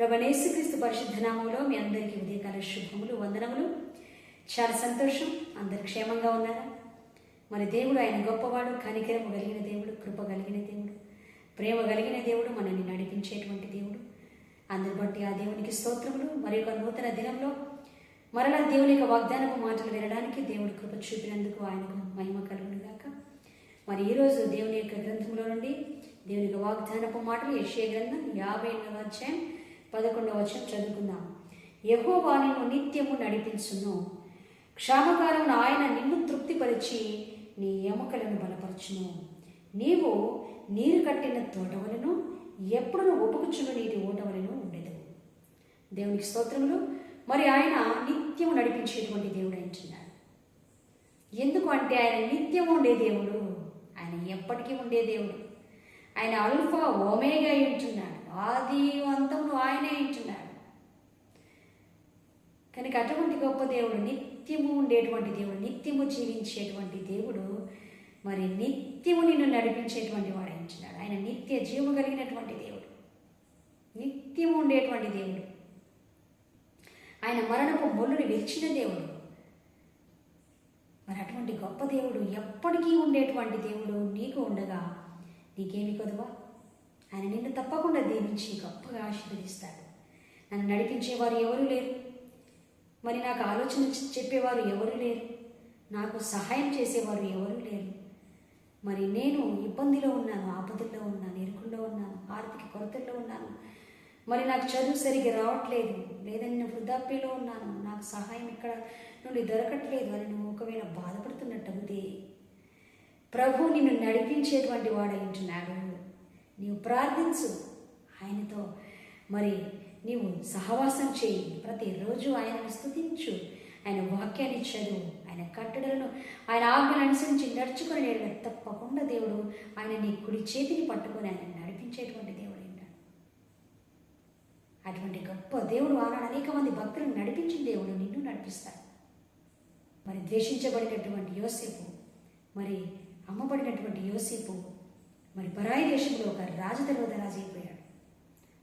ప్రభనేసుక్రీస్తు పరిశుద్ధ నామంలో మీ అందరికీ ఉదయకాల శుభములు వందనములు. చాలా సంతోషం. అందరు క్షేమంగా ఉన్నారా? మన దేవుడు ఆయన గొప్పవాడు కనికరము కలిగిన దేవుడు కృప కలిగిన దేవుడు ప్రేమ కలిగిన దేవుడు మనల్ని నడిపించేటువంటి దేవుడు. అందరి బట్టి ఆ దేవునికి స్తోత్రములు. మరి ఒక నూతన దినంలో మరలా దేవుని యొక్క వాగ్దానపు మాటలు వినడానికి దేవుడు కృప చూపినందుకు ఆయనకు మహిమ కలుగునుగాక. మరి ఈరోజు దేవుని యొక్క గ్రంథంలో నుండి దేవుని యొక్క వాగ్దానపు మాటలు యశ్య గ్రంథం యాభై ఎనిమిదవ అధ్యాయం పదకొండవ వచనం చదువుకుందాం. యహోవా నిన్ను నిత్యము నడిపించును. క్షామకాలం ఆయన నిన్ను తృప్తిపరిచి నీ ఎముకలను బలపరచును. నీవు నీరు కట్టిన తోటవలను ఎప్పుడు ఉపకుచున్న నీటి ఓటవలను ఉండేది దేవునికి స్తోత్రములు. మరి ఆయన నిత్యము నడిపించేటువంటి దేవుడు అంటున్నాడు. ఎందుకు అంటే ఆయన నిత్యం ఉండే దేవుడు. ఆయన ఎప్పటికీ ఉండే దేవుడు. ఆయన అల్ఫా ఓమేగా ఉంటున్నాడు ఆది అంతమును ఆయనే ఉంటున్నాడు కనుక అటువంటి గొప్ప దేవుడు నిత్యము ఉండేటువంటి దేవుడు నిత్యము జీవించేటువంటి దేవుడు మరి నిత్యము నిన్ను నడిపించేటువంటి వాడు అంటున్నాడు ఆయన నిత్య జీవము కలిగినటువంటి దేవుడు. నిత్యము ఉండేటువంటి దేవుడు. ఆయన మరణపు మొల్లుని విరిచిన దేవుడు. మరి అటువంటి గొప్ప దేవుడు ఎప్పటికీ ఉండేటువంటి దేవుడు నీకు ఉండగా నీకేమి కొదవా? ఆయన నిన్ను తప్పకుండా దీవించి గొప్పగా ఆశీర్వదిస్తాడు. నన్ను నడిపించేవారు ఎవరు లేరు. మరి నాకు ఆలోచన చెప్పేవారు ఎవరు లేరు. నాకు సహాయం చేసేవారు ఎవరు లేరు. మరి నేను ఇబ్బందిలో ఉన్నాను ఆపదల్లో ఉన్నాను ఇరుకుల్లో ఉన్నాను ఆర్థిక కొరతల్లో ఉన్నాను. మరి నాకు చదువు సరిగ్గా రావట్లేదు. లేదని నేను వృద్ధాప్యలో ఉన్నాను. నాకు సహాయం ఇక్కడ నుండి దొరకట్లేదు అని నువ్వు ఒకవేళ బాధపడుతున్నట్టు ప్రభు నిన్ను నడిపించేటువంటి వాడు ఉంటున్నాడు. నీవు ప్రార్థించు. ఆయనతో మరి నీవు సహవాసం చేయి. ప్రతిరోజు ఆయనను స్థుతించు ఆయన వాక్యాన్ని చదువు. ఆయన కట్టడలను ఆయన ఆజ్ఞలు అనుసరించి నడుచుకొని నేను తప్పకుండా దేవుడు ఆయన నీ కుడి చేతిని పట్టుకొని ఆయన నడిపించేటువంటి దేవుడు ఉంటాడు అటువంటి గొప్ప దేవుడు ఆనాడు అనేక మంది భక్తులను నడిపించిన దేవుడు నిన్ను నడిపిస్తాడు. మరి ద్వేషించబడినటువంటి యోసేపు మరి అమ్మబడినటువంటి యోసేపు మరి పరాయి దేశంలో ఒక రాజధర్వద రాజు అయిపోయాడు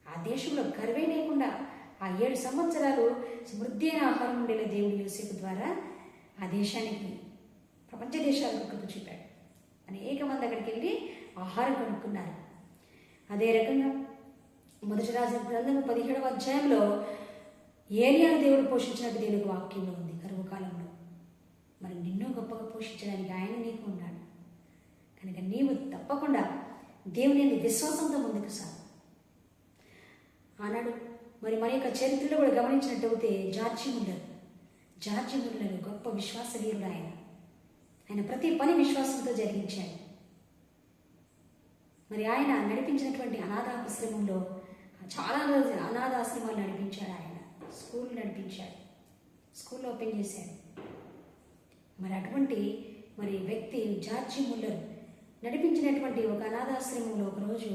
ఆ దేశంలో గర్వే లేకుండా ఆ ఏడు సంవత్సరాలు సమృద్ధి అయిన ఆహారం ఉండేలా దేవుడు యూసేపు ద్వారా ఆ దేశానికి ప్రపంచ దేశాలకు కృప చూపాడు. అనేక మంది అక్కడికి వెళ్ళి ఆహారం కొనుక్కున్నారు. అదే రకంగా మొదటి రాజు గ్రంథం పదిహేడవ అధ్యాయంలో ఏలియాను దేవుడు పోషించినట్టు దేవునికి వాక్యంలో ఉంది. కరువు కాలంలో మరి నిన్నో గొప్పగా పోషించడానికి ఆయన నీకు ఉన్నాడు. కనుక నీవు తప్పకుండా దేవుని విశ్వాసంతో ముందుకు సాగు. ఆనాడు మరి మన యొక్క చరిత్రలో కూడా గమనించినట్టయితే జార్జి ముల్లర్ జార్జి ముల్లర్ గొప్ప విశ్వాస వీరుడు ఆయన. ఆయన ప్రతి పని విశ్వాసంతో జరిగించాడు. మరి ఆయన నడిపించినటువంటి అనాథాశ్రమంలో చాలా అనాథ అనాథాశ్రమాలు నడిపించాడు ఆయన. స్కూల్ నడిపించాడు. స్కూల్ ఓపెన్ చేశాడు. మరి అటువంటి మరి వ్యక్తి జార్జి ముల్లర్ నడిపించినటువంటి ఒక అనాథాశ్రమంలో ఒకరోజు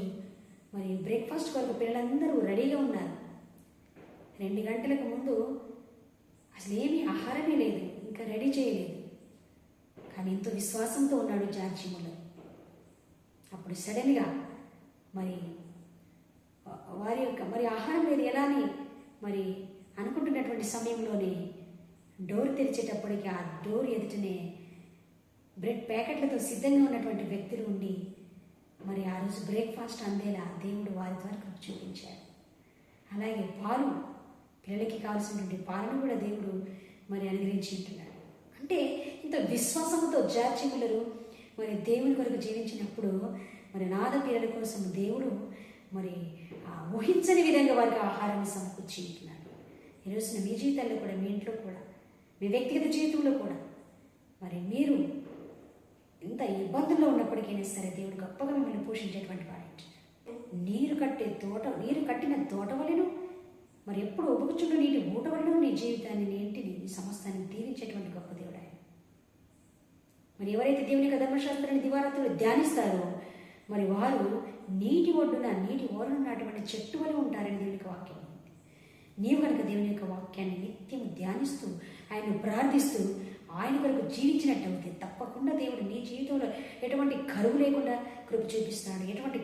మరి బ్రేక్ఫాస్ట్ కొరకు పిల్లలందరూ రెడీగా ఉన్నారు. రెండు గంటలకు ముందు అసలు ఏమీ ఆహారమే లేదు ఇంకా రెడీ చేయలేదు. కానీ ఎంతో విశ్వాసంతో ఉన్నాడు జార్జి ముల్లర్. అప్పుడు సడన్గా మరి వారి యొక్క మరి ఆహారం లేదు ఎలా అని మరి అనుకుంటున్నటువంటి సమయంలోనే డోర్ తెరిచేటప్పటికి ఆ డోర్ ఎదుటనే బ్రెడ్ ప్యాకెట్లతో సిద్ధంగా ఉన్నటువంటి వ్యక్తులు ఉండి మరి ఆ రోజు బ్రేక్ఫాస్ట్ అందేలా దేవుడు వారి ద్వారా కృప చూపించాడు అలాగే పాలు పిల్లలకి కావాల్సినటువంటి పాలను కూడా దేవుడు మరి అనుగ్రహించి అంటే ఇంత విశ్వాసంతో జార్చికులరు మరి దేవుని కొరకు జీవించినప్పుడు మరి నాద పిల్లల కోసం దేవుడు మరి ఆ ఊహించని విధంగా వారికి ఆహారాన్ని సమకూర్చి ఉంటున్నాడు ఈరోజున మీ జీవితాల్లో కూడా మీ ఇంట్లో కూడా మీ వ్యక్తిగత జీవితంలో కూడా మరి మీరు ఎంత ఇబ్బందుల్లో ఉన్నప్పటికైనా సరే దేవుడు గొప్పగా మిమ్మల్ని పోషించేటువంటి వాడు నీరు కట్టే తోట నీరు కట్టిన తోట వలెను మరి ఎప్పుడు ఒబుకుచుండు నీటి ఊట వలన నీ జీవితాన్ని నీ ఇంటిని నీ సమస్తాన్ని తీరించేటువంటి గొప్ప దేవుడు ఆయన. మరి ఎవరైతే దేవుని యొక్క ధర్మశాస్త్రాన్ని దివారాత్రులు ధ్యానిస్తారో మరి వారు నీటి ఒడ్డున నీటి ఓరను ఉన్నటువంటి చెట్టు వలె ఉంటారని దేవుని యొక్క వాక్యం నీవు కనుక దేవుని యొక్క వాక్యాన్ని నిత్యం ధ్యానిస్తూ ఆయన్ను ప్రార్థిస్తూ ఆయన కొరకు జీవించినట్టయితే తప్పకుండా దేవుడు నీ జీవితంలో ఎటువంటి కరువు లేకుండా కృప చూపిస్తాడు. ఎటువంటి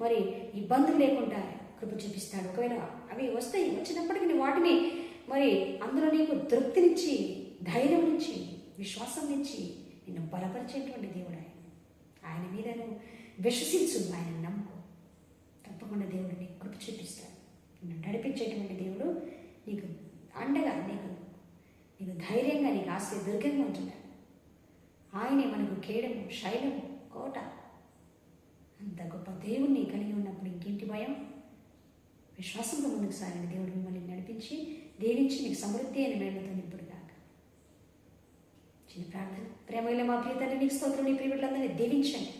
మరి ఇబ్బందులు లేకుండా కృప చూపిస్తాడు. ఒకవేళ అవి వస్తాయి వచ్చినప్పటికీ నీ వాటిని మరి అందులో నీకు తృప్తినిచ్చి ధైర్యం నుంచి విశ్వాసం నుంచి నిన్ను బలపరిచేటువంటి దేవుడు ఆయన. ఆయన మీద నువ్వు విశ్వసించు ఆయన నమ్ముకో తప్పకుండా దేవుడు నీకు కృప చూపిస్తాడు. నిన్ను నడిపించేటువంటి దేవుడు నీకు అండగా ధైర్యంగా నీకు ఆశ్రయ దుర్గంగా ఉంటున్నాడు. ఆయనే మనకు కేడము శైలము కోట. అంత గొప్ప దేవుణ్ణి కలిగి ఉన్నప్పుడు ఇంకేంటి భయం? విశ్వాసంతో ముందుకు సాగిన దేవుడు మిమ్మల్ని నడిపించి దీవించి నీకు సమృద్ధి అని మేళ్ళతో నింపుడు కాక చిన్న ప్రార్థన. ప్రేమల మా ప్రియతని నీకు స్తోత్రం. నీ ప్రియబిడ్డలందరినీ దీవించండి.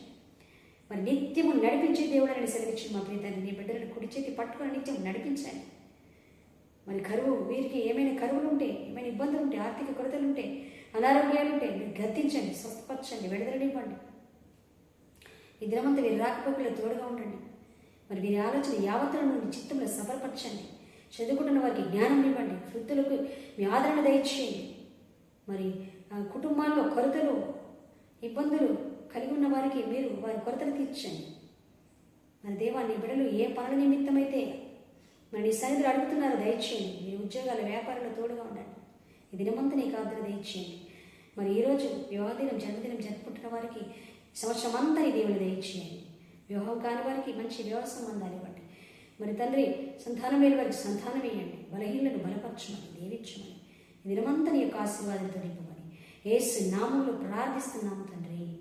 మరి నిత్యము నడిపించే దేవుడు అని సెలవిచ్చి మా ప్రియతని నీ బిడ్డలను కుడి చేతి పట్టుకొని నిత్యం నడిపించండి. మరి కరువు వీరికి ఏమైనా కరువులు ఉంటే ఏమైనా ఇబ్బందులు ఉంటే ఆర్థిక కొరతలు ఉంటే అనారోగ్యాలు ఉంటే మీరు గద్దించండి స్వస్థపరచండి విడదలనివ్వండి. ఈ దినమంతా వీరి రాకపోకలు తోడుగా ఉండండి. మరి వీరి ఆలోచన యావత్తుల నుండి చిత్తంలో సఫలపరచండి చదువుకుంటున్న వారికి జ్ఞానం ఇవ్వండి. వృద్ధులకు మీ ఆదరణ దయచేయండి. మరి ఆ కుటుంబాల్లో కొరతలు ఇబ్బందులు కలిగి ఉన్న వారికి మీరు వారి కొరతలు తీర్చండి. మన దేవాన్ని బిడలు ఏ పనుల నిమిత్తమైతే మరి నీ సన్నిధిలో అడుగుతున్నారు దయచేయండి. మీ ఉద్యోగాల వ్యాపారంలో తోడుగా ఉండండి. ఈ దినమంతా నీకు ఆదరణ దయచేయండి. మరి ఈరోజు వివాహ దినం జన్మదినం జరుపుకుంటున్న వారికి సంవత్సరం అంతా ఈ దేవుని దయచేయండి వివాహం కాని వారికి మంచి వివాహ సంబంధాలు ఇవ్వండి. మరి తండ్రి సంతానం లేని వారికి సంతానం వేయండి బలహీనలను బలపరచమని దేవించమని. దినమంతా నీ యొక్క ఆశీర్వాదంతో నింపమని. ఏసు నామంలో ప్రార్థిస్తున్నాము తండ్రి.